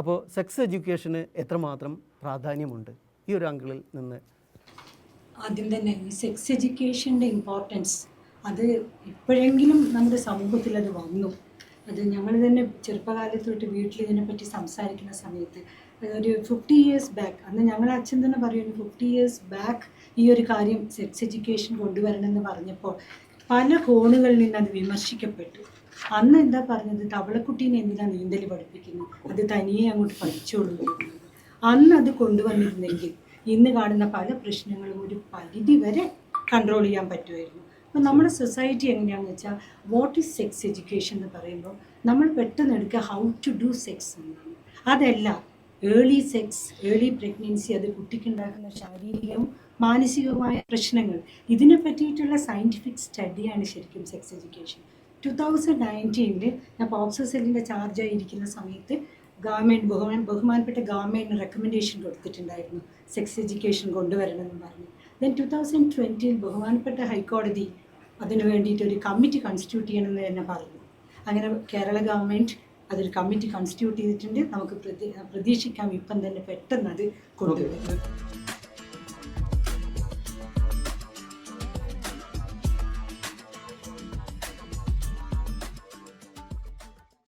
അപ്പോൾ സെക്സ് എഡ്യൂക്കേഷന് എത്രമാത്രം പ്രാധാന്യമുണ്ട്? ഈ ഒരു അങ്കിളിൽ നിന്ന്. ആദ്യം തന്നെ ഈ സെക്സ് എഡ്യൂക്കേഷന്റെ ഇമ്പോർട്ടൻസ് അത് എപ്പോഴെങ്കിലും നമ്മുടെ സമൂഹത്തിൽ അത് വന്നു. അത് ഞങ്ങൾ തന്നെ ചെറുപ്പകാലത്ത് തൊട്ട് വീട്ടിൽ ഇതിനെപ്പറ്റി സംസാരിക്കുന്ന സമയത്ത് ഒരു ഫിഫ്റ്റി ഇയേഴ്സ് ബാക്ക് അന്ന് ഞങ്ങൾ അച്ഛൻ തന്നെ പറയുന്നു ഫിഫ്റ്റി ഇയേഴ്സ് ബാക്ക് ഈ ഒരു കാര്യം സെക്സ് എഡ്യൂക്കേഷൻ കൊണ്ടുവരണമെന്ന് പറഞ്ഞപ്പോൾ പല കോണുകളിൽ നിന്ന് അത് വിമർശിക്കപ്പെട്ടു. അന്ന് എന്താ പറഞ്ഞത്? തവളക്കുട്ടീനെ എന്തിനാ നീന്തൽ പഠിപ്പിക്കുന്നത് അത് തനിയെ അങ്ങോട്ട് പഠിച്ചോളൂ. അന്ന് അത് കൊണ്ടുവന്നിരുന്നെങ്കിൽ ഇന്ന് കാണുന്ന പല പ്രശ്നങ്ങളും ഒരു പരിധി വരെ കൺട്രോൾ ചെയ്യാൻ പറ്റുമായിരുന്നു. അപ്പോൾ നമ്മുടെ സൊസൈറ്റി എങ്ങനെയാണെന്ന് വെച്ചാൽ വാട്ട് ഈസ് സെക്സ് എഡ്യൂക്കേഷൻ എന്ന് പറയുമ്പോൾ നമ്മൾ പെട്ടെന്ന് എടുക്കുക ഹൗ ടു ഡു സെക്സ് എന്നാണ്. അതല്ല ഏർലി സെക്സ് ഏർലി പ്രഗ്നൻസി അത് കുട്ടിക്കുണ്ടാക്കുന്ന ശാരീരികവും മാനസികവുമായ പ്രശ്നങ്ങൾ. ഇതിനെ പറ്റിയിട്ടുള്ള സയന്റിഫിക് സ്റ്റഡിയാണ് ശരിക്കും സെക്സ് എഡ്യൂക്കേഷൻ ടു തൗസൻഡ് നയന്റീനിൽ ഞാൻ പോക്സോ സെല്ലിന്റെ ചാർജായി ഇരിക്കുന്ന സമയത്ത് ഗവൺമെന്റ് ബഹുമാൻ ബഹുമാനപ്പെട്ട ഗവൺമെന്റ് റെക്കമെൻഡേഷൻ കൊടുത്തിട്ടുണ്ടായിരുന്നു. സെക്സ് എഡ്യൂക്കേഷൻ കൊണ്ടുവരണമെന്ന് പറഞ്ഞു. ദെൻ ടു തൗസൻഡ് ട്വന്റിയിൽ ബഹുമാനപ്പെട്ട ഹൈക്കോടതി അതിനു വേണ്ടിയിട്ട് ഒരു കമ്മിറ്റി കൺസ്റ്റിറ്റ്യൂട്ട് ചെയ്യണമെന്ന് തന്നെ പറഞ്ഞു. അങ്ങനെ കേരള ഗവൺമെന്റ് അതൊരു കമ്മിറ്റി കൺസ്റ്റിറ്റ്യൂട്ട് ചെയ്തിട്ടുണ്ട്. നമുക്ക് പ്രതി- പ്രതീക്ഷിക്കാം ഇപ്പം തന്നെ പെട്ടെന്ന് അത് കൊണ്ടുവരും.